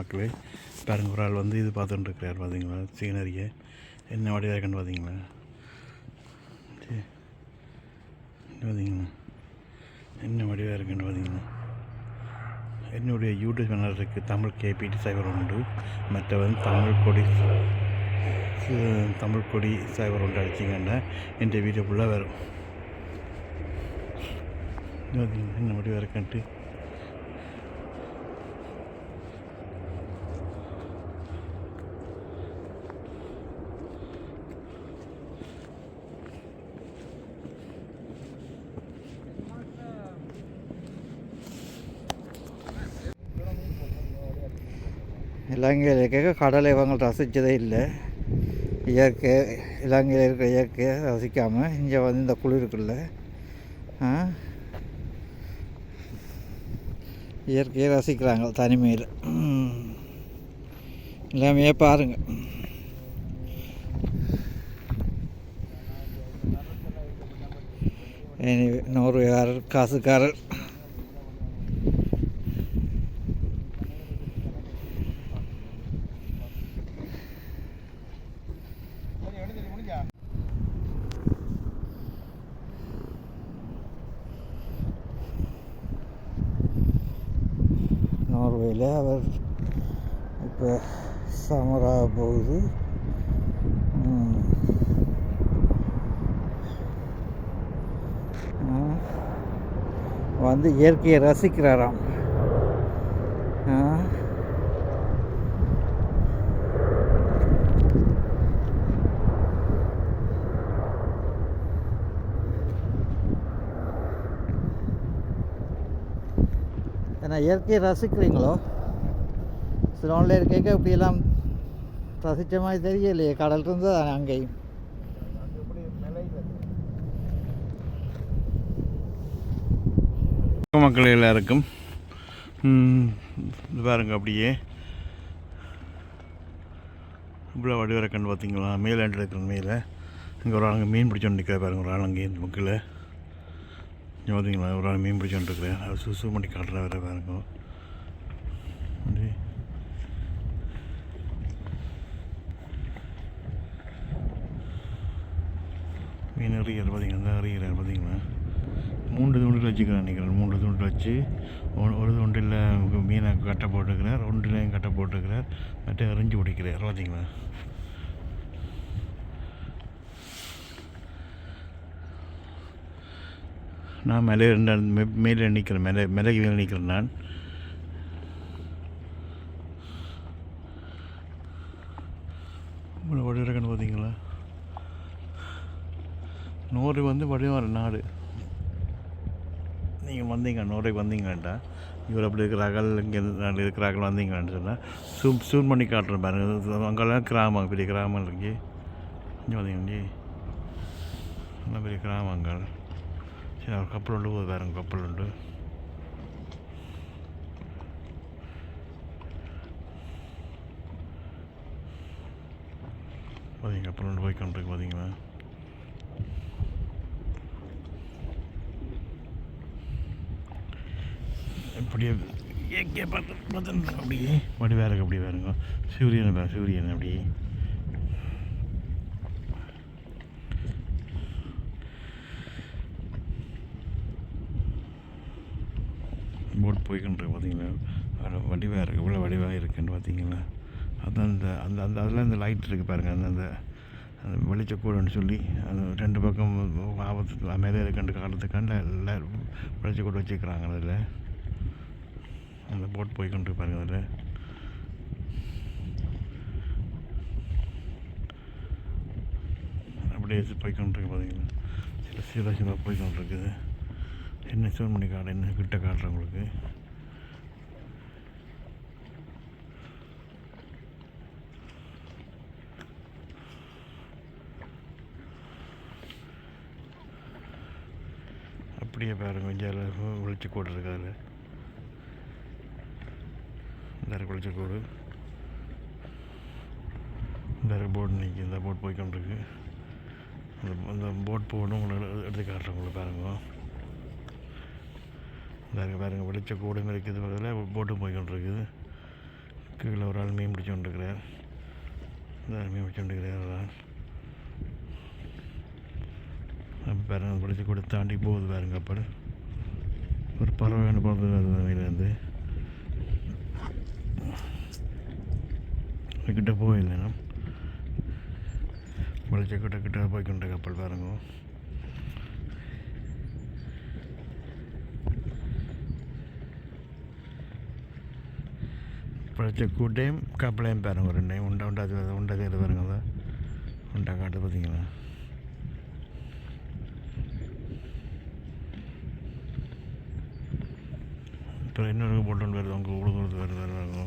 மக்களே பாருங்கள் ஒரு ஆள் வந்து இது பார்த்துட்டு இருக்கிறார் பார்த்தீங்களா? சீனரியை என்ன வடிவாக இருக்குன்னு பார்த்தீங்களா? சரி பார்த்தீங்களா? என்ன வடிவாக இருக்குன்னு பார்த்தீங்களா? என்னுடைய யூடியூப் சேனல் இருக்குது தமிழ் கேபிடி சைபர் உண்டு மற்ற வந்து தமிழ் கொடி தமிழ் கொடி சைபர் உண்டு அடிச்சிங்கன்னா என் வீடியோ ஃபுல்லாக வரும். என்ன முடிவாக இருக்கான்ட்டு? இலங்கையில் கடலை இவங்க ரசித்ததே இல்லை. இயற்கை இலங்கையில் இருக்கிற இயற்கையை ரசிக்காமல் இங்கே வந்து இந்த குளிருக்குள்ள இயற்கையை ரசிக்கிறாங்க தனிமையில். எல்லாமே பாருங்கள் Anyway, நோர்வேக்காரர் காசுக்காரர் நார்வேயில் அவர் இப்போ சமராக போகுது ம். ஆ. வந்து இயற்கையை ரசிக்கிறாராம். ஏன்னா இயற்கையை ரசிக்கிறீங்களோ? சிலோனில் இருக்க இப்படியெல்லாம் ரசித்த மாதிரி தெரியலையே. கடல் இருந்தது அங்கேயும் வணக்கம் மக்கள் எல்லாருக்கும். இது பாருங்க அப்படியே. இவ்வளோ வடிவரக்கன்னு பார்த்தீங்களா? மேலே இருக்கிற மேலே. இங்கே ஒரு ஆளுங்க மீன் பிடிச்சோன்னு நிற்கிற பாருங்க ஒரு ஆள் அங்கே இந்த முக்கில் இங்கே பார்த்தீங்களா? ஒரு ஆள் மீன் பிடிச்சோன்னு இருக்கிறேன் அது சுசு பண்ணி காட்டுற வேறு பாருங்க. அப்படியே. மீன் அறிகிறார் பார்த்தீங்களா? அறிகிறார் பார்த்தீங்களா? மூன்று தூண்டில் வச்சுக்கிறேன் நினைக்கிறேன் மூன்று தூண்டில் வச்சு ஒரு ஒரு தூண்டில் மீனை கட்டை போட்டுருக்கிறார் ஒன்றிலையும் கட்டை போட்டுருக்கிறார் மற்ற எறிஞ்சு பிடிக்கிறார். பார்த்தீங்களா நான் மேலே ரெண்டு மே- மேலே நிற்கிறேன் மேலே மிளகு மேலே நிற்கிறேன் நான். இவ்வளோ இருக்குன்னு பார்த்தீங்களா? நூறு வந்து வடிவார நாடு. நீங்கள் வந்தீங்க நூறுக்கு வந்தீங்கன்ட்டா. இவர் அப்படி இருக்கிறார்கள் இங்கே நாங்கள் இருக்கிறார்கள் வந்தீங்கன்னு சொன்னால் சூம் சூம் பண்ணி காட்டுறேன் பாருங்கள் அங்கெல்லாம் கிராமம் பெரிய கிராமம் இருக்கு. இங்கே வந்தீங்க நல்ல பெரிய கிராமங்கள். சரி ஒரு கப்பல் உண்டு போது பாருங்க கப்பல் உண்டு பார்த்தீங்க கப்பல் உண்டு போய் கொண்டிருக்கு பார்த்தீங்களா அப்படியே இயற்கையை பார்த்து பார்த்து அப்படியே. வடி வேற இருக்கு அப்படியே வேறுங்க சூரியன் சூரியன் அப்படியே. போட் போய்கின்றது பார்த்தீங்களா? வடிவாக இருக்குது இவ்வளோ வடிவாக இருக்குன்னு பார்த்தீங்களா? அதான் இந்த அந்த அந்த அதில் இந்த லைட் இருக்குது பாருங்கள் அந்த அந்த அந்த வெளிச்சக்கூடன்னு சொல்லி அது ரெண்டு பக்கம் ஆபத்து மேலே இருக்குன்னு காட்டுறதுக்காண்ட எல்லாம் வெளிச்சக்கூட வச்சுக்கிறாங்க அதில். அந்த போட் போய்க்கொண்டு பாருங்கள் அதில். அப்படியே போய்க்கொண்டிருக்கு பார்த்தீங்களா சில சில சில போய்க்கொண்டிருக்குது என்ன சிவன்மணி காடு என்ன கிட்ட காட்டுறேன் உங்களுக்கு? அப்படியே பாருங்க இந்தியாவில் விழிச்சு கூடு இருக்கு அதில் இந்த குளிச்ச கூடு இந்த போட் நிற்கி இந்த போட் போய்கொண்டிருக்கு அந்த அந்த போட் போகணும் உங்களுக்கு எடுத்து காட்டுறேன் உங்களை பாருங்க. இந்த பாருங்கள் வெளிச்ச கூடும் இருக்குது பக்கத்தில் போட்டும் போய்கொண்டிருக்குது கீழே ஒரு ஆள் மீன் பிடிச்சு கொண்டிருக்கிறார். இந்த ஆள் மீன் பிடிச்சு கொண்டிருக்கிறார். அப்போ பாருங்கள் வெளிச்ச கூட தாண்டி போகுது பாருங்க அப்போ ஒரு பறவை ஒன்று போகிறது வருது மீலேருந்து கிட்ட போயில்லைண்ணா வெளிச்ச கிட்ட கிட்ட போய்க்கொண்ட கப்பல் பாருங்க. பழைச்ச கூட்டையும் கப்பலையும் பாருங்க ரெண்டையும் உண்டா உண்டா அது உண்டா தேர்வு பாருங்க அதை. உண்டா காட்டு பார்த்தீங்களா இப்போ இன்னொரு போட்டோன்னு வருது. உங்கள் உழுகுறது வருது வருவாங்க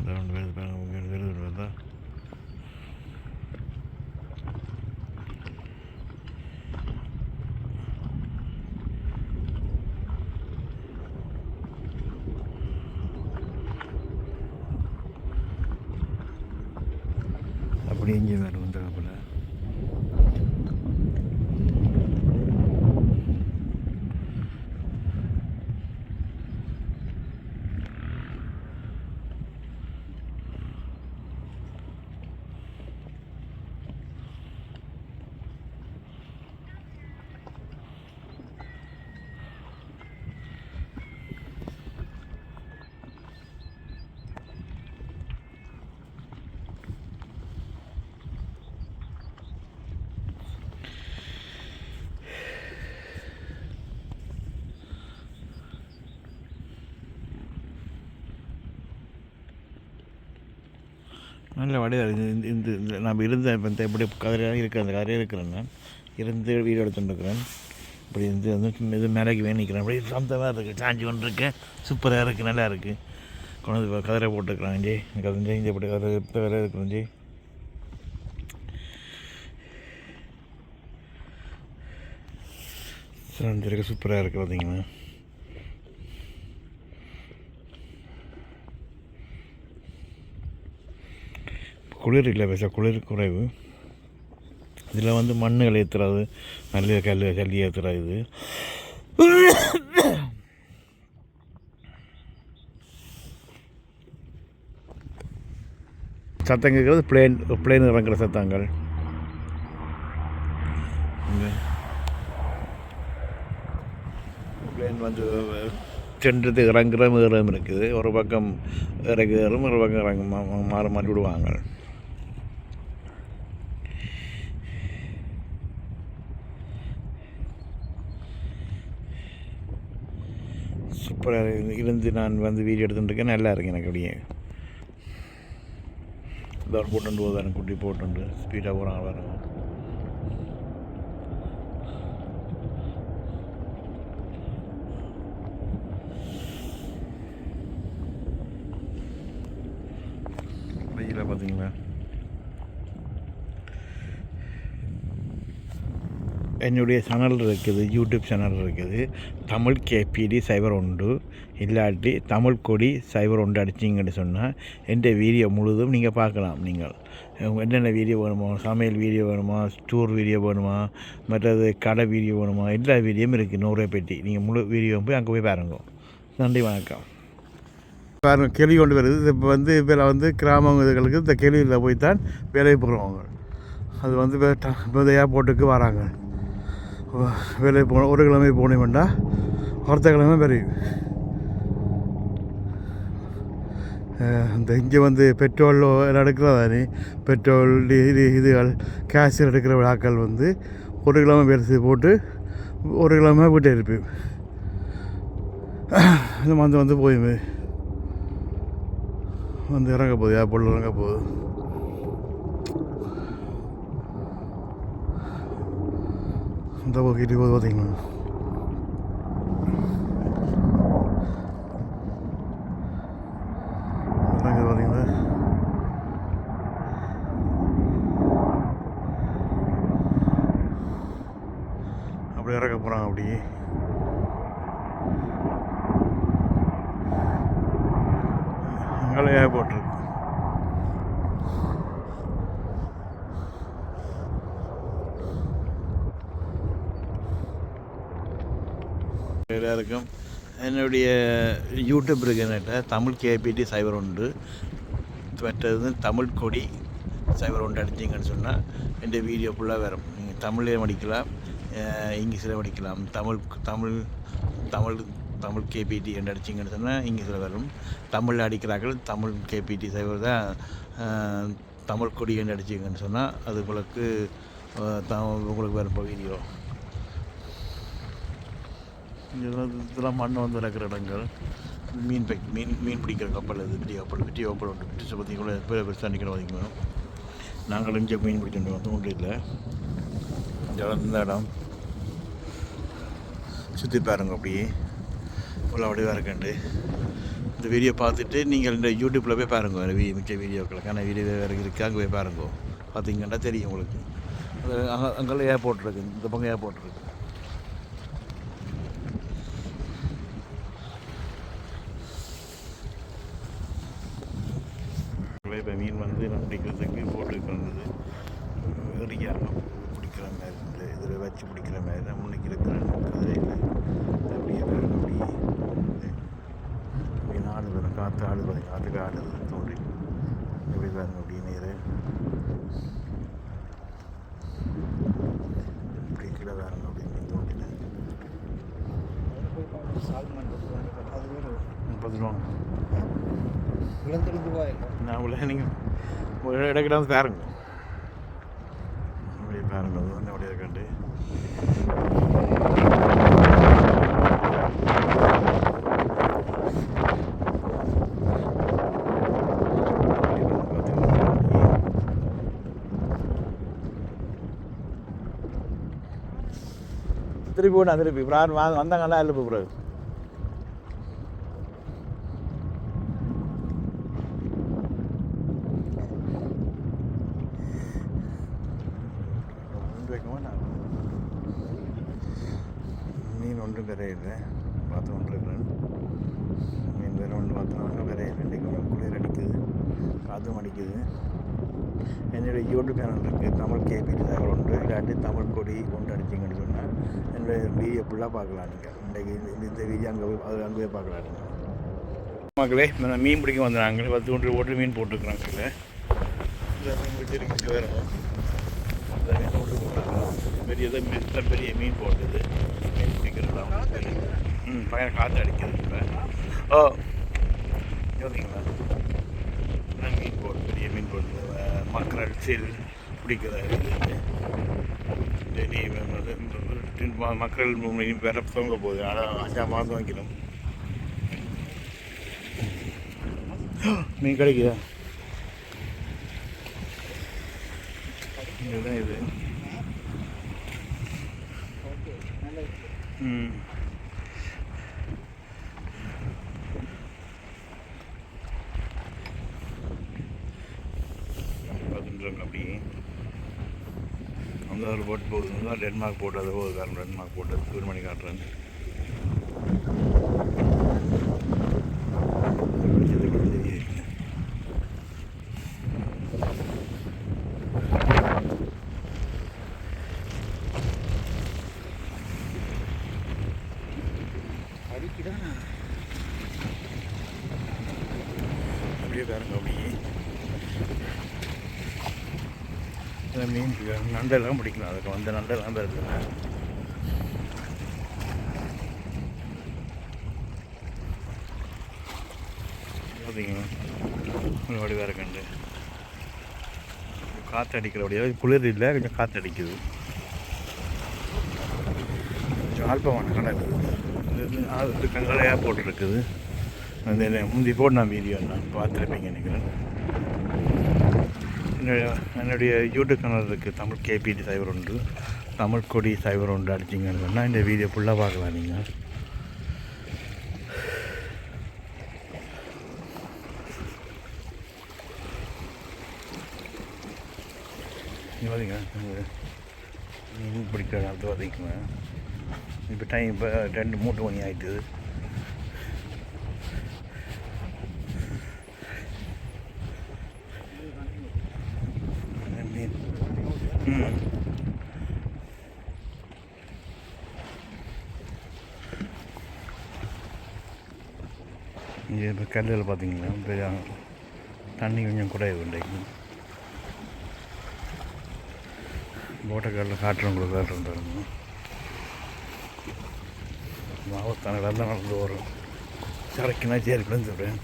ரெண்டு ஒன்று வருது பாருங்க உங்கள் வருது வருதா அப்படி இங்கே வேறு வந்த கப்பலை நல்ல வடிவாக இது இந்த இந்த நம்ம இருந்த இப்போ இந்த இப்படி கதிரையாக இருக்கிற அந்த கதிரையாக இருக்கிறேன் நான் இருந்து வீடு எடுத்துட்டுருக்கிறேன் இப்படி இருந்து வந்து இது மேலேக்கு வேணிக்கிறேன் அப்படி சொந்தமாக இருக்குது சாஞ்சி கொண்டு இருக்கேன் சூப்பராக இருக்குது நல்லா இருக்குது கொண்டு வந்து கதிரை போட்டுருக்குறாங்க ஜி கதிரை இங்கே இப்படி கதிரை கதிரை இருக்கிறேன் ஜி சூப்பராக இருக்குது பார்த்தீங்கன்னா குளிர் இல்லை பேச குளிர் குறைவு. இதில் வந்து மண்ணுகள் ஏற்றுறது நல்ல கல் கல் ஏற்றுறது சத்தம் கேட்குறது பிளேன் பிளேன் இறங்குற சத்தங்கள். பிளேன் வந்து சென்றது இறங்குற ஏறம் இருக்குது ஒரு பக்கம் இறங்குறதும் ஒரு பக்கம் இறங்க மா- மாறி விடுவாங்க. இப்போ இருந்து நான் வந்து வீடியோ எடுத்துட்டுருக்கேன். நல்லா இருக்கு எனக்கு அப்படியே. இதோட போட்டு போதான குட்டி போட்டுண்டு. ஸ்பீடாக போகிறாங்க பாருங்க வெயில பார்த்தீங்களா? என்னுடைய சேனல் இருக்குது யூடியூப் சேனல் இருக்குது. தமிழ் கேபிடி சைபர் ஒன்று. இல்லாட்டி தமிழ் கொடி சைபர் ஒன்று அடிச்சிங்கன்னு சொன்னால் எந்த வீடியோ முழுதும் நீங்கள் பார்க்கலாம் நீங்கள். என்னென்ன வீடியோ வேணுமோ சமையல் வீடியோ வேணுமா டூர் வீடியோ வேணுமா மற்றது கடை வீடியோ வேணுமா எல்லா வீடியோவும் இருக்குது நூறுரூவா பெட்டி நீங்கள் முழு வீடியோ போய் அங்கே போய் பாருங்க. நன்றி வணக்கம். பாருங்கள் கேள்வி கொண்டு வருது. இப்போ வந்து இப்போ வந்து கிராம இதுகளுக்கு இந்த கேள்வியில் போய் தான் வேலைக்கு போகிறவங்க அது வந்து இப்போ போட்டுக்கு வராங்க. வேலை வேலைக்கு போன ஒரு கிழமை போனோம்டா அடுத்த கிழமை வரையும். இந்த இங்கே வந்து பெட்ரோல் எல்லாம் எடுக்கிறதானே பெட்ரோல் டி- இது இதுகள் கேஸ் எடுக்கிற விழாக்கள் வந்து ஒரு கிழமை பெருசு போட்டு ஒரு கிழமை வீட்டை இருப்பேன். இந்த வந்து வந்து போயுமே வந்து இறங்க போகுது ஏர்போர்ட்டில் இறங்க போகுது. இந்த போக்கிட்டு போகுது பார்த்தீங்களா இறங்குது பார்த்தீங்களா அப்படி இறக்க போகிறாங்க அப்படி அங்கே ஏர்போர்ட் இருக்கு எல்லாருக்கும் என்னுடைய யூடியூப் இருக்கு தமிழ் கேபிடி சைபர் உண்டு. மற்றது தமிழ் கொடி சைபர் ஒன்று அடிச்சிங்கன்னு சொன்னால் இந்த வீடியோ ஃபுல்லாக வரும். நீங்கள் தமிழ்லேயும் படிக்கலாம் இங்கிலீஷில் படிக்கலாம் தமிழ் தமிழ் தமிழ் தமிழ் கேபிடி என்று அடிச்சிங்கன்னு சொன்னால் இங்கிலீஷில் வரும். தமிழில் அடிக்கிறார்கள் தமிழ் கேபிடி சைபர் தான் தமிழ் கொடி என்று அடிச்சிங்கன்னு சொன்னால் அது உங்களுக்கு த உங்களுக்கு வரும் வீடியோ இதெல்லாம் இதெல்லாம் மண் வந்து இருக்கிற இடங்கள். மீன் பை மீன் மீன் பிடிக்கிற கப்பல் இது பெரிய கப்பல் பெரிய கப்பல் உண்டு. பிடிச்ச பற்றி கூட பெரிய பெருசாக நிற்கிற வரைக்கும் நாங்கள் இங்கே மீன் பிடிச்சிட்டு வந்து ஒன்றும் இல்லை. இந்த இடம் இந்த இடம். சுற்றி பாருங்க அப்படியே. இவ்வளோ அப்படியே இருக்கண்டு. இந்த வீடியோ பார்த்துட்டு நீங்கள் இந்த யூடியூப்பில் போய் பாருங்க. வேறு வீ மிச்ச வீடியோக்களுக்கான வீடியோ வேறு இருக்குது அங்கே போய் பாருங்க. பார்த்தீங்கன்னா தெரியும் உங்களுக்கு. அங்கே அங்கெல்லாம் ஏர்போர்ட் இருக்குது இந்த பக்கம் ஏர்போர்ட் இருக்குது இப்போ மீன் வந்து நான் பிடிக்கிறதுக்கு போட்டு வந்தது ஏரியா பிடிக்கிற மாதிரி இந்த வச்சு பிடிக்கிற மாதிரி தான் முன்னைக்கு இருக்கிற கதிரையில் அப்படியே அப்படியே நாடு வரும் காற்று ஆடு வரும் காற்றுக்கு ஆடுது தோன்றி. எப்படி பாருங்க அப்படியே நீர். இப்படி கீழே பாருங்க அப்படின்னு தோண்டினேன் முப்பது ரூபா. போயிடல நான் உள்ள நீங்கள் ஒரு இடக்கிட்ட வந்து பாருங்க அப்படியே பாருங்க அது வந்து அப்படியே கண்டு திருப்பி போனா திருப்பி அப்புறம் யார் வந்தாங்கன்னா இல்லை போகிறாரு ஒன்று வைக்க மீன் ஒன்றும் கரையில்லை பார்த்து ஒன்று இருக்கிறேன். மீன் வேறு ஒன்று பார்த்தோம்னா கரையில் இன்றைக்கு குளிர் அடிக்குது. காற்றும் அடிக்குது. என்னுடைய யூடியூப் சேனல் இருக்குது தமிழ் கேபி சேனல் ஒன்று இல்லாட்டி தமிழ் கொடி ஒன்று அடிச்சிங்கன்னு சொன்னால் பார்க்கலாம் நீங்கள் இன்றைக்கு இந்த இந்த வீடியோ அங்கே போய் அது அங்கே போய் பார்க்கலாம் நீங்கள் மக்களே மீன் பிடிக்க வந்தாங்க. பத்து ஒன்று போட்டு மீன் போட்டுருக்குறாங்க இந்த மீன் பிடிச்சிருக்கு வேறு பெரிய மிக பெரிய மீன் போட்டது. மீன் பிடிக்கிறதா ம் பையன் காற்று அடிக்குது இப்போ. ஓ என்ன மீன் போட்டு பெரிய மீன் போட்டு மக்கள் சீல் பிடிக்கிறதா இருக்குது. மக்கள் வேற தூங்க போகுது ஆனால் அஞ்சா மாதம் வைக்கணும் மீன் கிடைக்குதா? இதுதான் இது. ம் பார்த்துட்டு அப்படியே அந்த போட்டு போட் தான் டென்மார்க் போட்டு அதை போகுது காரணம் டென்மார்க் போட்டு சூரிய மணி காட்டுறேன் இது கூட தெரியுது அடிக்குதானா அப்படியே பாருங்க அப்படியே பிடிக்கும் நண்டெல்லாம் பிடிக்கலாம். அதுக்கு வந்து நண்டெல்லாம் தான் இருக்குது பார்த்தீங்களா அப்படி வேறு கண்டு. காற்று அடிக்கிற அடிக்கிறபடியா குளிர் இல்லை கொஞ்சம் காற்று அடிக்குது. கொஞ்சம் அல்பமான கடல் அது கங்கலை போட்டுருக்குது. அந்த முந்தி போட்டு நான் வீடியோ நான் பார்த்துருப்பீங்க நினைக்கிறேன். என்னுடைய என்னுடைய யூடியூப் சேனல் இருக்குது தமிழ் கேபிடி சைபர் ஒன்று தமிழ் கொடி சைபர் ஒன்று அடிச்சிங்கன்னு சொன்னால் இந்த வீடியோ ஃபுல்லாக பார்க்கலாம் நீங்கள் பார்த்தீங்க மீன் பிடிக்கிற இடத்துல பார்த்தீங்கன்னா இப்போ டைம் இப்போ ரெண்டு மூணு மணி ஆயிட்டுது மீன் ம் இங்கே இப்போ கல்லில் பார்த்திங்களா பெரிய தண்ணி கொஞ்சம் குறைவு இன்றைக்கு போட்டக்காலில் காட்டுறோம் உங்களுக்கு காட்டுறோம் பாருங்க மாவத்தான தான் நடந்து வரும். சரக்குனா சரி சொல்கிறேன்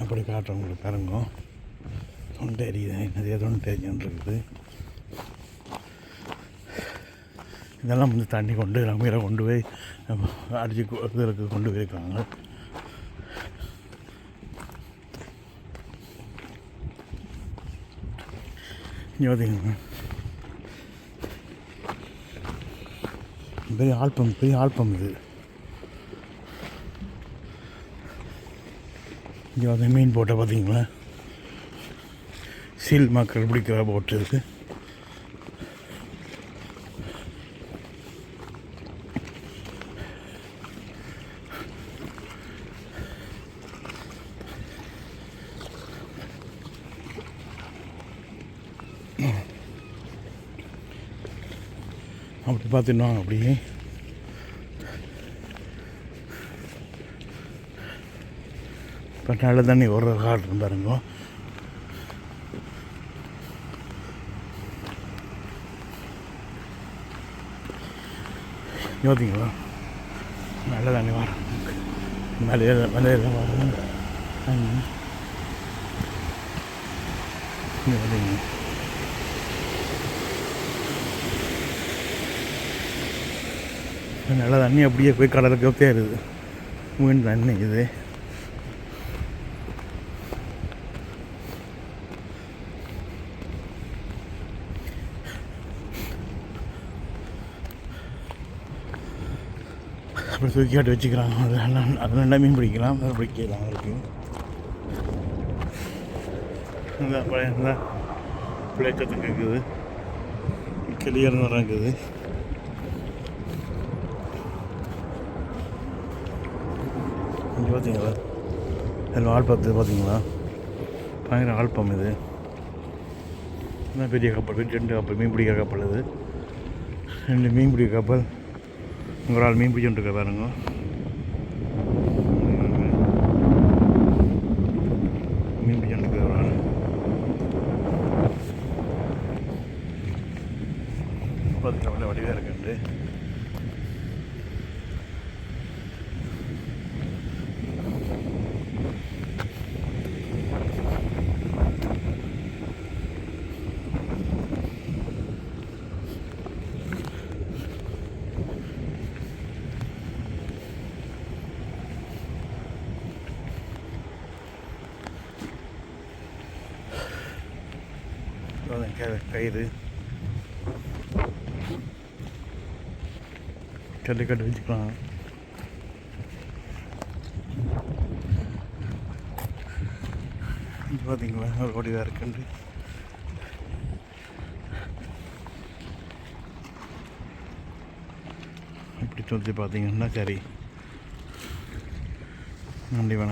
அப்படி காட்டுறோம் உங்களுக்கு பாருங்க தொண்டை எரியுது நிறைய தொண்டை எரிஞ்சுன்னு இருக்குது இதெல்லாம் வந்து தண்ணி கொண்டு நம்மளை கொண்டு போய் அடித்து இதற்கு கொண்டு போயிருக்காங்க. யோதிங்க பெரிய ஆல்பம் பெரிய ஆல்பம் இது. இங்கே வந்து மீன் போட்ட பார்த்தீங்களா? சீல் மக்கள் பிடிக்கிற போட்டு இருக்குது அப்படி பார்த்துட்டு வாங்க அப்படியே இப்போ நல்ல தண்ணி ஒரு காட்டுறோம் பாருங்க. யோதிங்களா? நல்ல தண்ணி வரும் மலையில மலையில வரும் யோதிங்க நல்ல தண்ணி அப்படியே போய் கடலுக்கு தேருது மீன் தண்ணி இது அப்படி தூக்கி ஆட்டி வச்சுக்கிறாங்க அதெல்லாம் அது நல்லா மீன் பிடிக்கலாம். அதை பிடிக்கலாம் இருக்கு இந்த பழைய இந்த. பிள்ளைச்சத்துக்கு இருக்குது கிளியர் மரம் இருக்குது. இங்கே பார்த்தீங்களா இதில் ஆழ்பத்து பார்த்தீங்களா பயங்கர ஆழ்பம் இது. இதான் பெரிய கப்பல். ரெண்டு கப்பல். மீன் பிடிக்கிற கப்பல் இது. ரெண்டு மீன் பிடிக்கிற கப்பல். ஒரு ஆள் மீன் பிடிச்சுட்டு இருக்க பாருங்க மீன் பிடிச்சுட்டு இருக்க ஒரு ஆள் பார்த்தீங்களா வடிவாக இருக்குண்டு அதான் க- கயிறு ஜல்லிக்கட்டு வச்சுக்கலாம் இது பார்த்தீங்களா ஒரு வடிவாக இருக்குண்டு இப்படி சுற்றி பார்த்தீங்கன்னா சரி. நன்றி வணக்கம்.